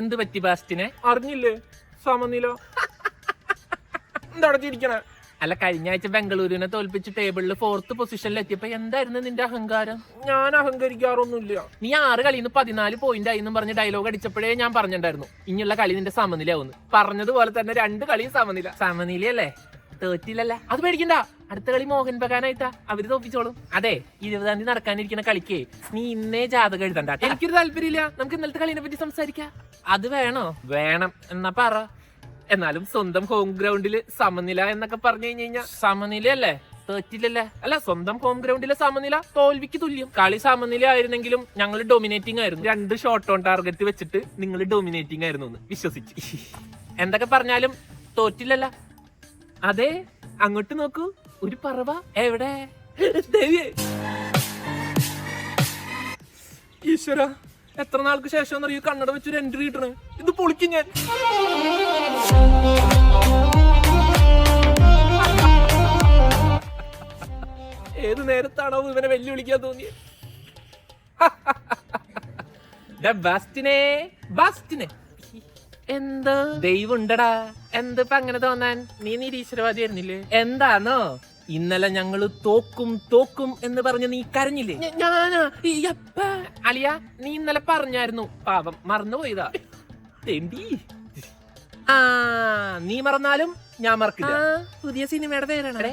എന്ത് പറ്റി ബാസ്റ്റിനെ? അറിഞ്ഞില്ലേ? സമനില. എന്താ ചിരിക്കണേ? അല്ല കഴിഞ്ഞ ആഴ്ച ബംഗളൂരുവിനെ തോൽപ്പിച്ച് ടേബിളിൽ ഫോർത്ത് പൊസിഷനിൽ എത്തിയപ്പോ എന്തായിരുന്നു നിന്റെ അഹങ്കാരം? ഞാൻ അഹങ്കരിക്കാറൊന്നുമില്ല. നീ ആറ് കളിയിൽ നിന്ന് പതിനാല് പോയിന്റ് ആയി എന്നും പറഞ്ഞ് ഡയലോഗ് അടിച്ചപ്പോഴേ ഞാൻ പറഞ്ഞിട്ടുണ്ടായിരുന്നു ഇനിയുള്ള കളി നിന്റെ സമനിലയാവുന്നു. പറഞ്ഞതുപോലെ തന്നെ രണ്ട് കളിയും സമനില. സമനിലയല്ലേ? തോറ്റില്ലല്ല? അത് പേടിക്കണ്ട. അടുത്ത കളി മോഹൻ ബഗാനായിട്ടാ. അവർ തോപ്പിച്ചോളും. അതെ ഇരുപതാം തീയതി നടക്കാനിരിക്കുന്ന കളിക്കേ നീ ഇന്നേ ജാതകം എഴുതണ്ട. എനിക്കൊരു താല്പര്യമില്ല. നമുക്ക് ഇന്നലത്തെ കളിനെ പറ്റി സംസാരിക്കാം. അത് വേണോ? വേണം. എന്നാ പറ. എന്നാലും സ്വന്തം ഹോം ഗ്രൗണ്ടിൽ സമനില എന്നൊക്കെ പറഞ്ഞു കഴിഞ്ഞു കഴിഞ്ഞാൽ സമനിലയല്ലേ? തോറ്റില്ലല്ലേ? അല്ല സ്വന്തം ഹോം ഗ്രൗണ്ടിലെ സമനില തോൽവിക്ക് തുല്യം. കളി സമനില ആയിരുന്നെങ്കിലും ഞങ്ങൾ ഡൊമിനേറ്റിംഗ് ആയിരുന്നു. രണ്ട് ഷോട്ട് ഓൺ ടാർഗറ്റ് വെച്ചിട്ട് നിങ്ങൾ ഡൊമിനേറ്റിംഗ് ആയിരുന്നു എന്ന് വിശ്വസിച്ച്. എന്തൊക്കെ പറഞ്ഞാലും തോറ്റില്ലല്ല. അതെ അങ്ങോട്ട് നോക്കൂ. ഒരു പറവ. എവിടെ? ദേവിയേ. ഈശ്വര. എത്ര നാൾക്ക് ശേഷം അറിയൂ കണ്ണട വെച്ചൊരു എൻട്രി കിട്ടണേ? ഇത് പൊളിക്കും ഞാൻ. ഏത് നേരത്താണോ ഇവനെ വെല്ലുവിളിക്കാൻ തോന്നിയത് ബാസ്റ്റിനെ ബാസ്റ്റിനെ. എന്ത്? ദൈവം ഉണ്ടടാ. എന്തിപ്പ അങ്ങനെ തോന്നാൻ? നീ നിരീശ്വരവാദി ആയിരുന്നില്ലേ? എന്താണോ ഇന്നലെ ഞങ്ങൾ തോക്കും തോക്കും എന്ന് പറഞ്ഞ് നീ കരഞ്ഞില്ലേ? ഞാനാ അലിയ നീ ഇന്നലെ പറഞ്ഞായിരുന്നു. പാപം മറന്നുപോയതാ. തെണ്ടി. ആ നീ മറന്നാലും ഞാൻ മറക്കില്ല. പുതിയ സിനിമയുടെ പേരാണ്.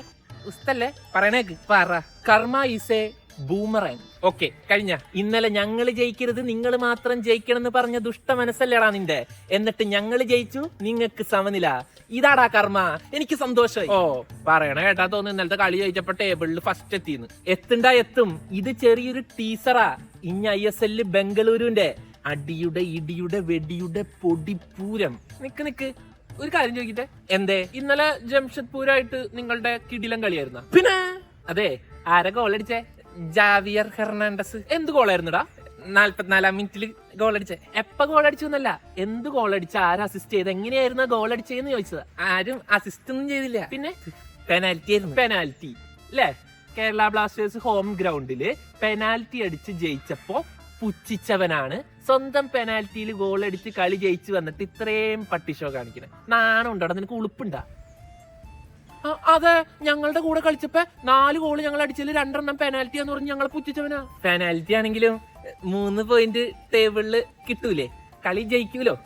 ഉസ്തല്ലേ? പറയണേക്ക് പറ. കർമ്മ ഇസേ ബൂമറാങ് ഓക്കെ കഴിഞ്ഞ. ഇന്നലെ ഞങ്ങൾ ജയിക്കരുത് നിങ്ങൾ മാത്രം ജയിക്കണം എന്ന് പറഞ്ഞ ദുഷ്ട മനസ്സല്ലേടാ നിന്റെ. എന്നിട്ട് ഞങ്ങൾ ജയിച്ചു നിങ്ങൾക്ക് സമനില. ഇതാടാ കർമ്മ എനിക്ക് സന്തോഷമായി. ഓ പറയണ കേട്ടാ തോന്നുന്നു ഇന്നലത്തെ കളി ജയിച്ചപ്പോ ടേബിളിൽ ഫസ്റ്റ് എത്തിന്ന്. എത്തുണ്ടാ എത്തും. ഇത് ചെറിയൊരു ടീസറാ ഇനി ഐ എസ് എല്ലിൽ ബംഗളൂരുവിന്റെ അടിയുടെ ഇടിയുടെ വെടിയുടെ പൊടിപ്പൂരം. നിക്ക് നിക്ക്. ഒരു കാര്യം ചോദിക്കട്ടെ? എന്തേ? ഇന്നലെ ജംഷഡ്പൂരായിട്ട് നിങ്ങളുടെ കിടിലം കളിയായിരുന്ന? പിന്നെ? അതെ. ആരെ ഓളടിച്ചേ ജാവിയർ ഹെർണാണ്ടസ്. എന്ത് ഗോളായിരുന്നുടാ നാല്പത്തിനാലാം മിനിറ്റിൽ ഗോൾ അടിച്ചത് എപ്പ ഗോൾ അടിച്ചു എന്നല്ല എന്ത് ഗോൾ അടിച്ച ആര് അസിസ്റ്റ് ചെയ്ത് എങ്ങനെയായിരുന്നു ഗോൾ അടിച്ചതെന്ന് ചോദിച്ചത്. ആരും അസിസ്റ്റ് ഒന്നും ചെയ്തില്ല. പിന്നെ? പെനാൽറ്റി ആയിരുന്നു. പെനാൽറ്റി അല്ലേ കേരള ബ്ലാസ്റ്റേഴ്സ് ഹോം ഗ്രൗണ്ടിൽ പെനാൽറ്റി അടിച്ച് ജയിച്ചപ്പോ പുച്ഛിച്ചവനാണ്. സ്വന്തം പെനാൽറ്റിയിൽ ഗോൾ അടിച്ച് കളി ജയിച്ചു വന്നിട്ട് ഇത്രയും പട്ടിഷോ കാണിക്കണേ. നാണം ഉണ്ടോ നിനക്ക് ഉളുപ്പുണ്ടാ. അതെ ഞങ്ങളുടെ കൂടെ കളിച്ചപ്പോ നാല് ഗോൾ ഞങ്ങൾ അടിച്ചതിൽ രണ്ടെണ്ണം പെനാൽറ്റി എന്ന് പറഞ്ഞ് ഞങ്ങൾ പുച്ഛിച്ചവനാ. പെനാൽറ്റി ആണെങ്കിലും മൂന്ന് പോയിന്റ് ടേബിളിൽ കിട്ടൂലേ? കളി ജയിക്കൂലോ?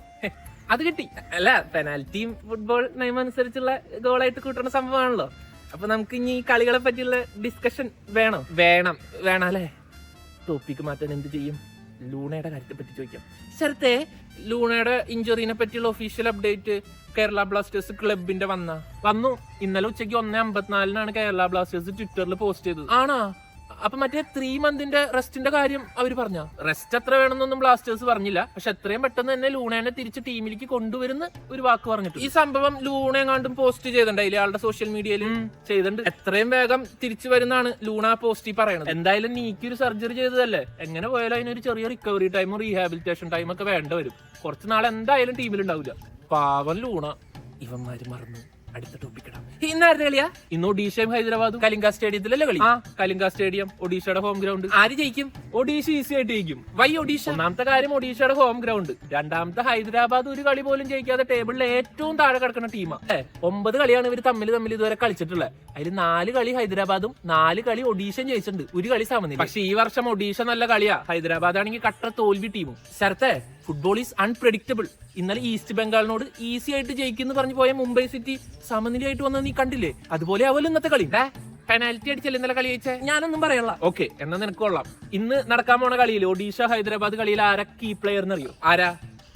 അത് കിട്ടി. അല്ല പെനാൽറ്റിയും ഫുട്ബോൾ നിയമം അനുസരിച്ചുള്ള ഗോളായിട്ട് കൂട്ടുന്ന സംഭവമാണല്ലോ. അപ്പൊ നമുക്ക് ഇനി ഈ കളികളെ പറ്റിയുള്ള ഡിസ്കഷൻ വേണോ. വേണം. വേണം അല്ലേ? ടോപ്പിക്ക് മാറ്റാൻ എന്ത് ചെയ്യും? ലൂണയുടെ കാര്യത്തെ പറ്റി ചോദിക്കാം. ശരത്തെ ലൂണയുടെ ഇഞ്ചുറീനെ പറ്റിയുള്ള ഒഫീഷ്യൽ അപ്ഡേറ്റ് കേരള ബ്ലാസ്റ്റേഴ്സ് ക്ലബിന്റെ വന്ന. വന്നു. ഇന്നലെ ഉച്ചയ്ക്ക് ഒന്നേ അമ്പത്തിനാലിനാണ് കേരള ബ്ലാസ്റ്റേഴ്സ് ട്വിറ്ററിൽ പോസ്റ്റ് ചെയ്തത്. ആണോ? അപ്പൊ മറ്റേ ത്രീ മന്തിന്റെ റെസ്റ്റിന്റെ കാര്യം അവർ പറഞ്ഞ? റെസ്റ്റ് എത്ര വേണമെന്നൊന്നും ബ്ലാസ്റ്റേഴ്സ് പറഞ്ഞില്ല. പക്ഷെ എത്രയും പെട്ടെന്ന് തന്നെ ലൂണേനെ തിരിച്ച് ടീമിലേക്ക് കൊണ്ടുവരുന്ന ഒരു വാക്ക് പറഞ്ഞിട്ട് ഈ സംഭവം ലൂണ എങ്ങാണ്ടും പോസ്റ്റ് ചെയ്തിട്ടുണ്ടായില്ലേ ആളുടെ സോഷ്യൽ മീഡിയയിൽ ചെയ്തിട്ടുണ്ട്. എത്രയും വേഗം തിരിച്ചു വരുന്നതാണ് ലൂണ പോസ്റ്റ് പറയുന്നത് എന്തായാലും നീക്കൊരു സർജറി ചെയ്തതല്ലേ? എങ്ങനെ പോയാലും അതിനൊരു ചെറിയ റിക്കവറി ടൈമും റീഹാബിലിറ്റേഷൻ ടൈമൊക്കെ വേണ്ട വരും. കുറച്ച് നാളെ എന്തായാലും ടീമിലുണ്ടാവില്ല പാവൻ ലൂണ. ഇവന്മാര് മറന്നു. അടുത്ത ടോപ്പിക്കിടാം ഇന്നായിരുന്നു കളിയാ? ഇന്ന് ഒഡീഷയും ഹൈദരാബാദും. കലിംഗ സ്റ്റേഡിയത്തിലല്ലേ കളി? ആ കലിംഗ സ്റ്റേഡിയം ഒഡീഷയുടെ ഹോം ഗ്രൗണ്ട് ആര് ജയിക്കും? ഒഡീഷ ഈസി ആയിട്ട് ജയിക്കും. വൈ ഒഡീഷ? ഒന്നാമത്തെ കാര്യം ഒഡീഷയുടെ ഹോം ഗ്രൗണ്ട് രണ്ടാമത്തെ ഹൈദരാബാദ് ഒരു കളി പോലും ജയിക്കാതെ ടേബിളിൽ ഏറ്റവും താഴെ കിടക്കുന്ന ടീമാ ഏ ഒമ്പത് കളിയാണ് ഇവർ തമ്മിൽ തമ്മിൽ ഇതുവരെ കളിച്ചിട്ടുള്ളത് അതിൽ നാല് കളി ഹൈദരാബാദും നാല് കളി ഒഡീഷയും ജയിച്ചിട്ടുണ്ട്. ഒരു കളി സമനില. പക്ഷെ ഈ വർഷം ഒഡീഷ നല്ല കളിയാ. ഹൈദരാബാദ് ആണെങ്കിൽ കട്ട തോൽവി ടീമും ശരത്തെ ഫുട്ബോൾ ഈസ് അൺപ്രഡിക്റ്റബിൾ ഇന്നലെ ഈസ്റ്റ് ബംഗാളിനോട് ഈസി ആയിട്ട് ജയിക്കുന്നു പറഞ്ഞു പോയ മുംബൈ സിറ്റി സമനിലയായിട്ട് വന്ന നീ കണ്ടില്ലേ? അതുപോലെ ആവുമല്ലോ ഇന്നത്തെ കളി. പെനാൽറ്റി അടിച്ചല്ലേ ഇന്നലെ കളി ജയിച്ചേ? ഞാനൊന്നും പറയല്ല ഓക്കെ എന്നാ നിനക്ക് കൊള്ളാം. ഇന്ന് നടക്കാൻ പോണ കളിയിൽ ഒഡീഷ ഹൈദരാബാദ് കളിയിൽ ആരാ കീ പ്ലെയർ എന്നറിയോ ആരാ?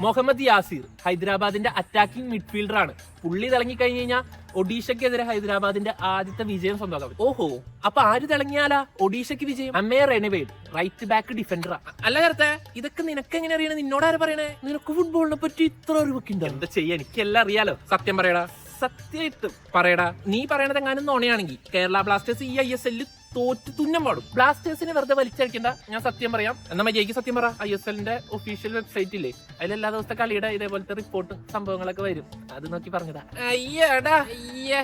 മുഹമ്മദ് യാസിർ ഹൈദരാബാദിന്റെ അറ്റാക്കിംഗ് മിഡ്ഫീൽഡർ ആണ്. പുള്ളി തിളങ്ങി കഴിഞ്ഞു കഴിഞ്ഞാൽ ഒഡീഷയ്ക്കെതിരെ ഹൈദരാബാദിന്റെ ആദ്യത്തെ വിജയം സ്വന്തമാക്കും ഓഹോ അപ്പൊ ആര് തിളങ്ങിയാലാ ഒഡീഷയ്ക്ക് വിജയം? അമ്മേ റെനവേഡ് റൈറ്റ് ബാക്ക് ഡിഫൻഡർ അല്ല നേരത്തെ ഇതൊക്കെ നിനക്ക് എങ്ങനെ അറിയണേ? നിന്നോട് ആരാ പറയണേ? നിനക്ക് ഫുട്ബോളിനെ പറ്റി ഇത്ര അറിവൊക്കെ ഉണ്ടോ? എന്താ ചെയ്യാ? എനിക്കെല്ലാം അറിയാലോ. സത്യം പറയടാ. സത്യമായിട്ടും പറയടാ നീ പറയണത് എങ്ങാനും നോണയാണെങ്കിൽ കേരള ബ്ലാസ്റ്റേഴ്സ് ഈ ഐ എസ് എല്ലിൽ തോറ്റ് തുന്നം പാടും. ബ്ലാസ്റ്റേഴ്സിനെ വെറുതെ വലിച്ചടിക്കണ്ട ഞാൻ സത്യം പറയാം. എന്നാ മര്യാദയ്ക്ക് സത്യം പറ. ഐ എസ് എല്ലിന്റെ ഒഫീഷ്യൽ വെബ്സൈറ്റ് ഇല്ലേ അതിൽ എല്ലാ ദിവസത്തെ കളിയുടെ ഇതേപോലത്തെ റിപ്പോർട്ട് സംഭവങ്ങളൊക്കെ വരും. അത് നോക്കി പറഞ്ഞതാ. അയ്യടാ. അയ്യേ.